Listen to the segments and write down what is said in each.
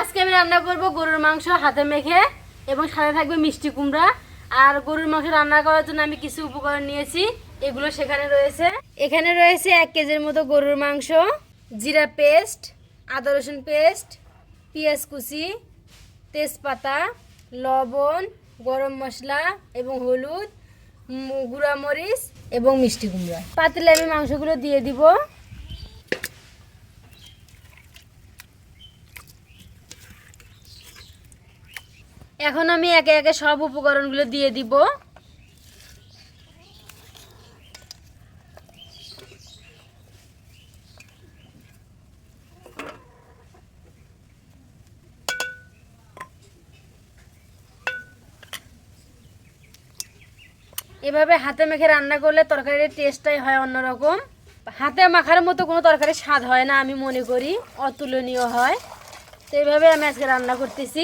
আজকে আমি রান্না করব গরুর মাংস হাতে মেখে এবং সাথে থাকবে মিষ্টি কুমড়া। আর গরুর মাংস রান্না করার জন্য আমি কিছু উপকরণ নিয়েছি, এগুলো সেখানে রয়েছে। এখানে রয়েছে এক কেজির মতো গরুর মাংস, জিরা পেস্ট, আদা রসুন পেস্ট, পেঁয়াজ কুচি, তেজপাতা, লবণ, গরম মশলা এবং হলুদ গুঁড়া মরিচ এবং মিষ্টি কুমড়া। পাতিলে আমি মাংসগুলো দিয়ে দিব। এখন আমি একে একে সব উপকরণগুলো দিয়ে দিব। এভাবে হাতে মেখে রান্না করলে তরকারির টেস্টটাই হয় অন্যরকম। হাতে মাখার মতো কোনো তরকারির স্বাদ হয় না, আমি মনে করি। অতুলনীয় হয়। তো এইভাবে আমি আজকে রান্না করতেছি।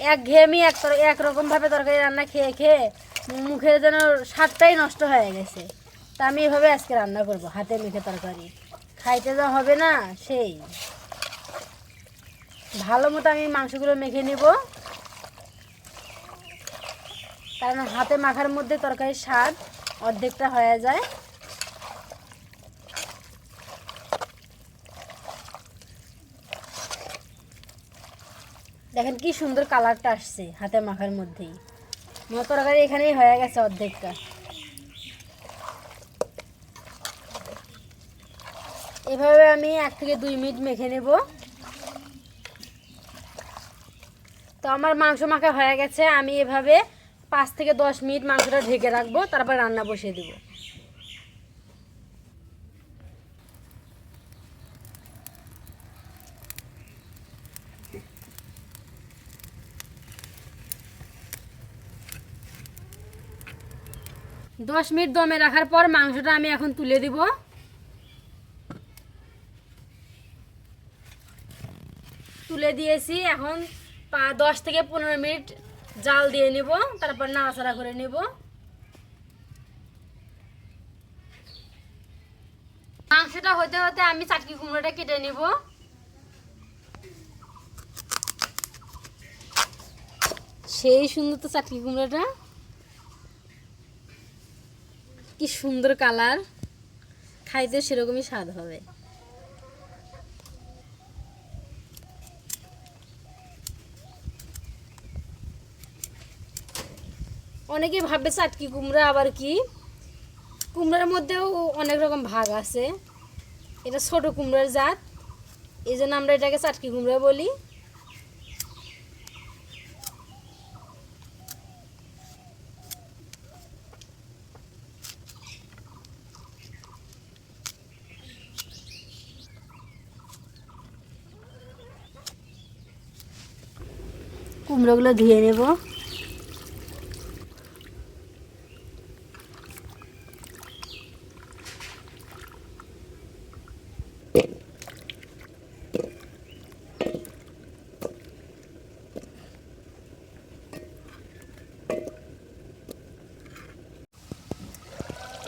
এক ঘেয়েমি এক তর- একরকমভাবে তরকারি রান্না খেয়ে খেয়ে মুখে যেন স্বাদটাই নষ্ট হয়ে গেছে। তা আমি এভাবে আজকে রান্না করব, হাতে মেখে তরকারি। খাইতে যা হবে না, সেই। ভালো মতো আমি মাংসগুলো মেখে নিব। কারণ হাতে মাখার মধ্যে তরকারির স্বাদ অর্ধেকটা হয়ে যায়। দেখেন কি সুন্দর কালারটা আসছে হাতে মাখার মধ্যেই। আমার তরকারি এখানেই হয়ে গেছে অর্ধেকটা। এভাবে আমি এক থেকে দুই মিনিট মেখে নেব। তো আমার মাংস মাখা হয়ে গেছে, আমি এভাবে পাঁচ থেকে দশ মিনিট মাংসটা ঢেকে রাখব, তারপর রান্না বসিয়ে দেবো। দশ মিনিট দমে রাখার পর মাংসটা আমি এখন তুলে দিব। তুলে দিয়েছি, এখন দশ থেকে পনেরো মিনিট জাল দিয়ে নিব, তারপর নাড়াচাড়া করে নিব। মাংসটা হতে হতে আমি চাটকি কুমড়োটা কেটে নিব। সেই সুন্দর তো চাটকি কুমড়োটা। কি সুন্দর কালার। খাইতে সেরকমই স্বাদ হবে। অনেকে ভাববে চাটকি কুমড়া, আবার কি? কুমড়ার মধ্যেও অনেক রকম ভাগ আছে। এটা ছোট কুমড়ার জাত। এই জন্য আমরা এটাকে চাটকি কুমড়া বলি। কুমড়োগুলো ধুয়ে নেব।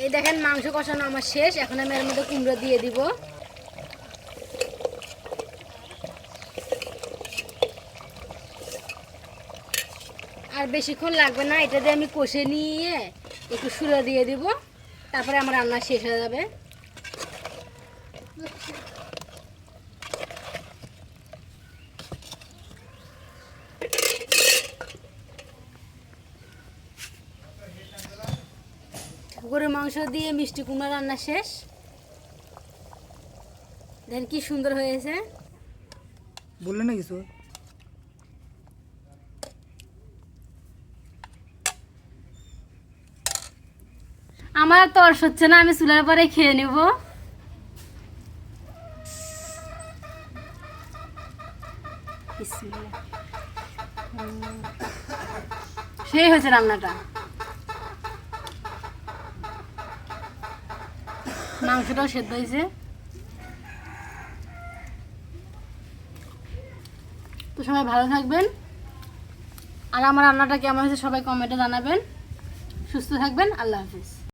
এই দেখেন মাংস কষানো আমার শেষ। এখন আমি এর মধ্যে কুমড়ো দিয়ে দিব। আর বেশিক্ষণ লাগবে না, এটা দিয়ে আমি কষে নিয়ে একটু সুরা দিয়ে দিব, তারপরে আমার রান্না শেষ হয়ে যাবে। গরুর মাংস দিয়ে মিষ্টি কুমড়া রান্না শেষ। দেখেন কি সুন্দর হয়েছে। বললে না কিছু? আমার তর্স হচ্ছে না, আমি চুলার পরে খেয়ে নেব। সেই হয়েছে রান্নাটা। মাংসটাও সেদ্ধ হয়েছে। তো সবাই ভালো থাকবেন। আর আমার রান্নাটা কেমন হয়েছে সবাই কমেন্টে জানাবেন। সুস্থ থাকবেন, আল্লাহ হাফিজ।